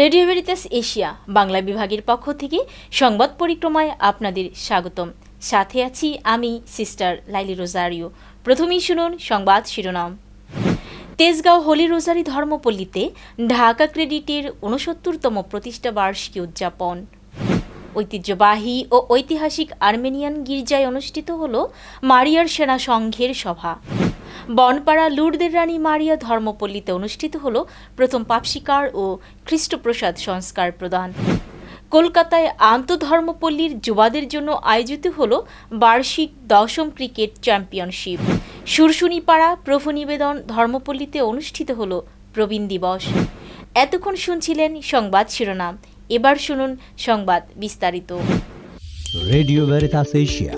Radio Veritas Asia, Bangla বিভাগের পক্ষ থেকে সংবাদ পরিক্রমায় আপনাদের স্বাগতম। সাথে আছি আমি সিস্টার লাইলি রোজারিও। প্রথমেই শুনুন সংবাদ শিরোনাম। তেজগাঁও হোলি রোজারি ধর্মপল্লীতে ঢাকা ক্রেডিটের ঊনসত্তরতম প্রতিষ্ঠা বার্ষিকী উদযাপন। ঐতিহ্যবাহী ও ঐতিহাসিক আর্মেনিয়ান গির্জায় অনুষ্ঠিত হল মারিয়ার সেনা সংঘের সভা। বনপাড়া লুর্দের রানী মারিয়া ধর্মপল্লীতে অনুষ্ঠিত হল প্রথম পাপশিকার ও খ্রিস্টপ্রসাদ সংস্কার প্রদান। কলকাতায় আন্তধর্মপল্লীর যুবাদের জন্য আয়োজিত হল বার্ষিক দশম ক্রিকেট চ্যাম্পিয়নশিপ। সুরসুনিপাড়া প্রভু নিবেদন ধর্মপল্লীতে অনুষ্ঠিত হল প্রবীণ দিবস। এতক্ষণ শুনছিলেন সংবাদ শিরোনাম। এবার শুনুন সংবাদ বিস্তারিত। Radio Veritas Asia,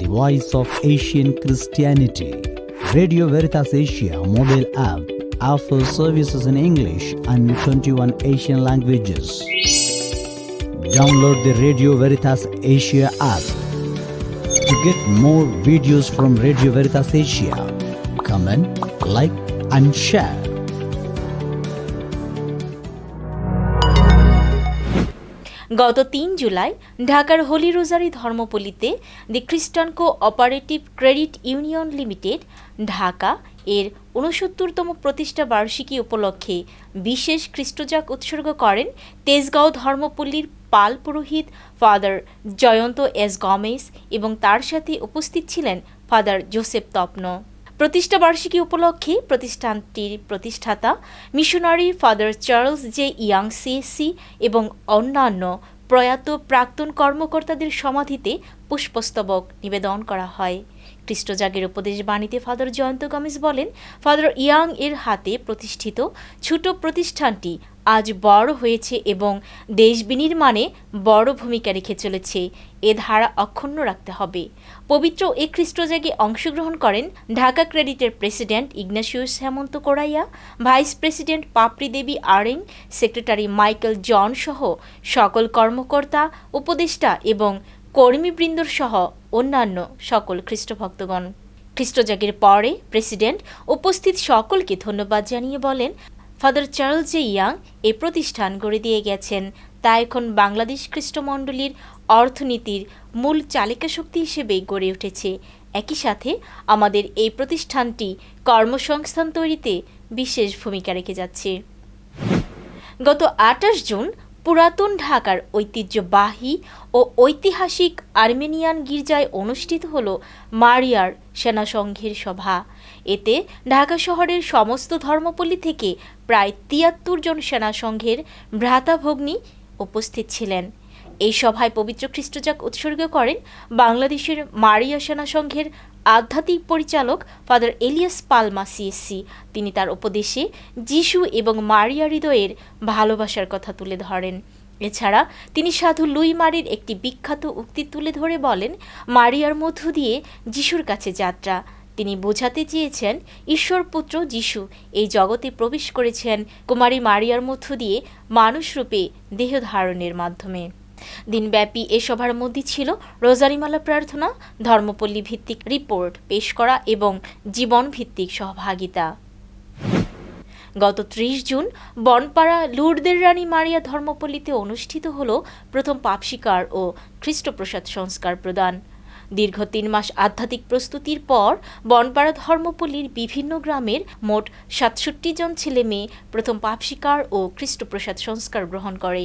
the voice of Asian Christianity. Radio Veritas Asia mobile app offers services in English and 21 Asian languages. Download the Radio Veritas Asia app to get more videos from Radio Veritas Asia. Comment, like, and share. গত তিন জুলাই ঢাকার Holi রোজারি ধর্মপল্লীতে the Christian cooperative credit union limited, Dhaka, এর ঊনসত্তরতম প্রতিষ্ঠা বার্ষিকী উপলক্ষে বিশেষ খ্রিস্টজাক উৎসর্গ করেন তেজগাঁও ধর্মপল্লীর পাল পুরোহিত ফাদার জয়ন্ত এস গমেশ এবং তার সাথে উপস্থিত ছিলেন ফাদার জোসেফ তপ্ন। প্রতিষ্ঠা বার্ষিকী উপলক্ষে প্রতিষ্ঠানটির প্রতিষ্ঠাতা missionary father Charles J Young CSC এবং অন্যান্য প্রয়াত প্রাক্তন কর্মকর্তাদের সমাধিতে পুষ্পস্তবক নিবেদন করা হয়। খ্রিস্টজাগের উপদেশ বাণীতে ফাদার জয়ন্ত গমেশ বলেন, ফাদার ইয়াং এর হাতে প্রতিষ্ঠিত ছোট প্রতিষ্ঠানটি আজ বড় হয়েছে এবং দেশ বিনির্মাণে বড় ভূমিকা রেখে চলেছে। এ ধারা অক্ষুণ্ণ রাখতে হবে। পবিত্র এ খ্রিস্টজাগে অংশগ্রহণ করেন ঢাকা ক্রেডিটের president Ignatius Hemanta Corraya, vice president Papri Debi Areng, secretary Michael John সহ সকল কর্মকর্তা, উপদেষ্টা এবং কর্মীবৃন্দর সহ অন্যান্য সকল খ্রিস্টভক্তগণ। খ্রিস্টজাগের পরে প্রেসিডেন্ট উপস্থিত সকলকে ধন্যবাদ জানিয়ে বলেন ফাদার চার্লস জে ইয়াং এ প্রতিষ্ঠান গড়ে দিয়ে গেছেন। তা এখন বাংলাদেশ খ্রিস্টমণ্ডলীর অর্থনীতির মূল চালিকা শক্তি হিসেবে গড়ে উঠেছে। একই সাথে আমাদের এই প্রতিষ্ঠানটি কর্মসংস্থান তৈরিতে বিশেষ ভূমিকা রেখে যাচ্ছে। গত আঠাশ জুন পুরাতন ঢাকার ঐতিহ্যবাহী ও ঐতিহাসিক আর্মেনিয়ান গির্জায় অনুষ্ঠিত হল মারিয়ার সেনাসংঘের সভা। এতে ঢাকা শহরের সমস্ত ধর্মপল্লী থেকে প্রায় তিয়াত্তর জন সেনাসংঘের সংঘের ভ্রাতাভগ্নী উপস্থিত ছিলেন। এই সভায় পবিত্র খ্রিস্টজাক উৎসর্গ করেন বাংলাদেশের মারিয়া সেনা সংঘের আধ্যাত্মিক পরিচালক ফাদার এলিয়াস পালমা সিএসসি। তিনি তার উপদেশে যিশু এবং মারিয়া হৃদয়ের ভালোবাসার কথা তুলে ধরেন। এছাড়া তিনি সাধু লুই মারির একটি বিখ্যাত উক্তি তুলে ধরে বলেন, মারিয়ার মধ্য দিয়ে যিশুর কাছে যাত্রা। তিনি বোঝাতে চেয়েছেন, ঈশ্বর পুত্র যিশু এই জগতে প্রবেশ করেছেন। কুমারী মারিয়ার মধ্য দিয়ে মানুষরূপে দেহ ধারণের মাধ্যমে। দিনব্যাপী এ সভার মধ্যে ছিল রোজারিমালা প্রার্থনা, ধর্মপল্লী ভিত্তিক রিপোর্ট পেশ করা এবং জীবন ভিত্তিক সহভাগিতা। গত ত্রিশ জুন বনপাড়া লুর্দের রানী মারিয়া ধর্মপল্লীতে অনুষ্ঠিত হল প্রথম পাপশিকার ও খ্রিস্টপ্রসাদ সংস্কার প্রদান। দীর্ঘ তিন মাস আধ্যাত্মিক প্রস্তুতির পর বনপাড়া ধর্মপল্লীর বিভিন্ন গ্রামের মোট সাতষট্টি জন ছেলে মেয়ে প্রথম পাপশিকার ও খ্রিস্টপ্রসাদ সংস্কার গ্রহণ করে।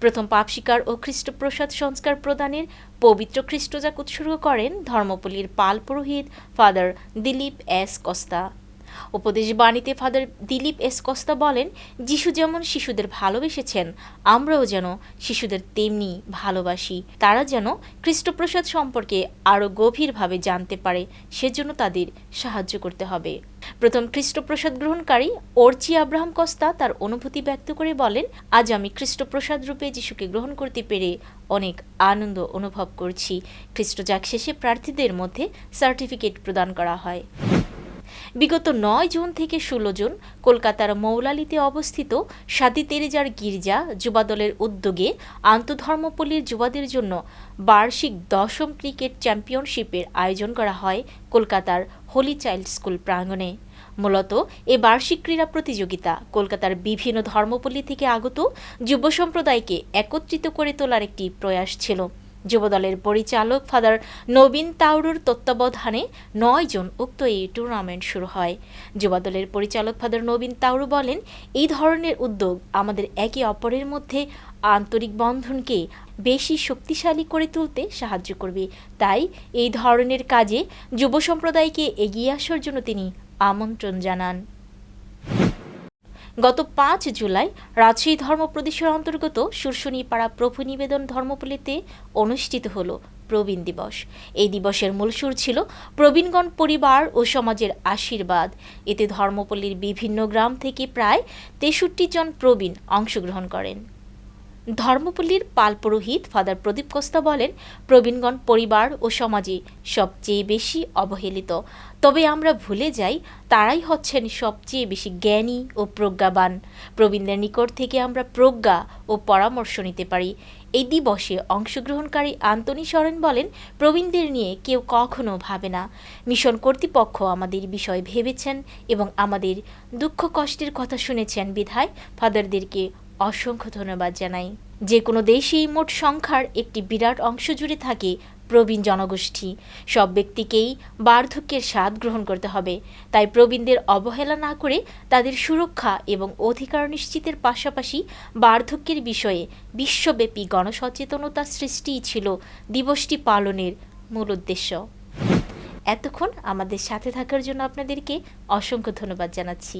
প্রথম পাপশিকার ও খ্রিস্টপ্রসাদ সংস্কার প্রদানের পবিত্র খ্রিস্টজাক উৎসর্গ করেন ধর্মপল্লীর পাল পুরোহিত ফাদার দিলীপ এস কস্তা। উপদেশ বাণীতে ফাদার দিলীপ এস কস্তা বলেন, যিশু যেমন শিশুদের ভালোবেসেছেন, আমরাও যেন শিশুদের তেমনি ভালোবাসি। তারা যেন খ্রিস্টপ্রসাদ সম্পর্কে আরও গভীরভাবে জানতে পারে, সেজন্য তাদের সাহায্য করতে হবে। প্রথম খ্রিস্টপ্রসাদ গ্রহণকারী অর্চি আব্রাহাম কস্তা তার অনুভূতি ব্যক্ত করে বলেন, আজ আমি খ্রিস্টপ্রসাদ রূপে যিশুকে গ্রহণ করতে পেরে অনেক আনন্দ অনুভব করছি। খ্রিস্টজাক শেষে প্রার্থীদের মধ্যে সার্টিফিকেট প্রদান করা হয়। বিগত নয় জুন থেকে ষোলো জুন কলকাতার মৌলালিতে অবস্থিত সাদি তেরেজার গির্জা যুবাদলের উদ্যোগে আন্তধর্মপল্লীর যুবাদের জন্য বার্ষিক দশম ক্রিকেট চ্যাম্পিয়নশিপের আয়োজন করা হয় কলকাতার হোলি চাইল্ড স্কুল প্রাঙ্গণে। মূলত এ বার্ষিক ক্রীড়া প্রতিযোগিতা কলকাতার বিভিন্ন ধর্মপল্লী থেকে আগত যুব সম্প্রদায়কে একত্রিত করে তোলার একটি প্রয়াস ছিল। যুবদলের পরিচালক ফাদার নবীন তাউরুর তত্ত্বাবধানে নয় জন উক্ত এই টুর্নামেন্ট শুরু হয়। যুবদলের পরিচালক ফাদার নবীন তাউরু বলেন, এই ধরনের উদ্যোগ আমাদের একে অপরের মধ্যে আন্তরিক বন্ধনকে বেশি শক্তিশালী করে তুলতে সাহায্য করবে। তাই এই ধরনের কাজে যুব সম্প্রদায়কে এগিয়ে আসার জন্য তিনি আমন্ত্রণ জানান। গত পাঁচ জুলাই রাজশাহী ধর্ম প্রদেশের অন্তর্গত শুরশুনিপাড়া প্রভু নিবেদন ধর্মপল্লীতে অনুষ্ঠিত হল প্রবীণ দিবস। এই দিবসের মূল সুর ছিল প্রবীণগণ পরিবার ও সমাজের আশীর্বাদ। এতে ধর্মপল্লীর বিভিন্ন গ্রাম থেকে প্রায় তেষট্টি জন প্রবীণ অংশগ্রহণ করেন। ধর্মপল্লীর পাল পুরোহিত ফাদার প্রদীপ কোস্তা বলেন, প্রবীণগণ পরিবার ও সমাজে সবচেয়ে বেশি অবহেলিত। তবে আমরা ভুলে যাই, তারাই হচ্ছেন সবচেয়ে বেশি জ্ঞানী ও প্রজ্ঞাবান। প্রবীণদের নিকট থেকে আমরা প্রজ্ঞা ও পরামর্শ নিতে পারি। এই দিবসে অংশগ্রহণকারী আন্তনি সরেন বলেন, প্রবীণদের নিয়ে কেউ কখনো ভাবে না। মিশন কর্তৃপক্ষ আমাদের বিষয় ভেবেছেন এবং আমাদের দুঃখ কষ্টের কথা শুনেছেন বিধায় ফাদারদেরকে অসংখ্য ধন্যবাদ জানাই। যে কোনো দেশেই মোট সংখ্যার একটি বিরাট অংশ জুড়ে থাকে প্রবীণ জনগোষ্ঠী। সব ব্যক্তিকেই বার্ধক্যের স্বাদ গ্রহণ করতে হবে। তাই প্রবীণদের অবহেলা না করে তাদের সুরক্ষা এবং অধিকার নিশ্চিতের পাশাপাশি বার্ধক্যের বিষয়ে বিশ্বব্যাপী গণসচেতনতা সৃষ্টিই ছিল দিবসটি পালনের মূল উদ্দেশ্য। এতক্ষণ আমাদের সাথে থাকার জন্য আপনাদেরকে অসংখ্য ধন্যবাদ জানাচ্ছি।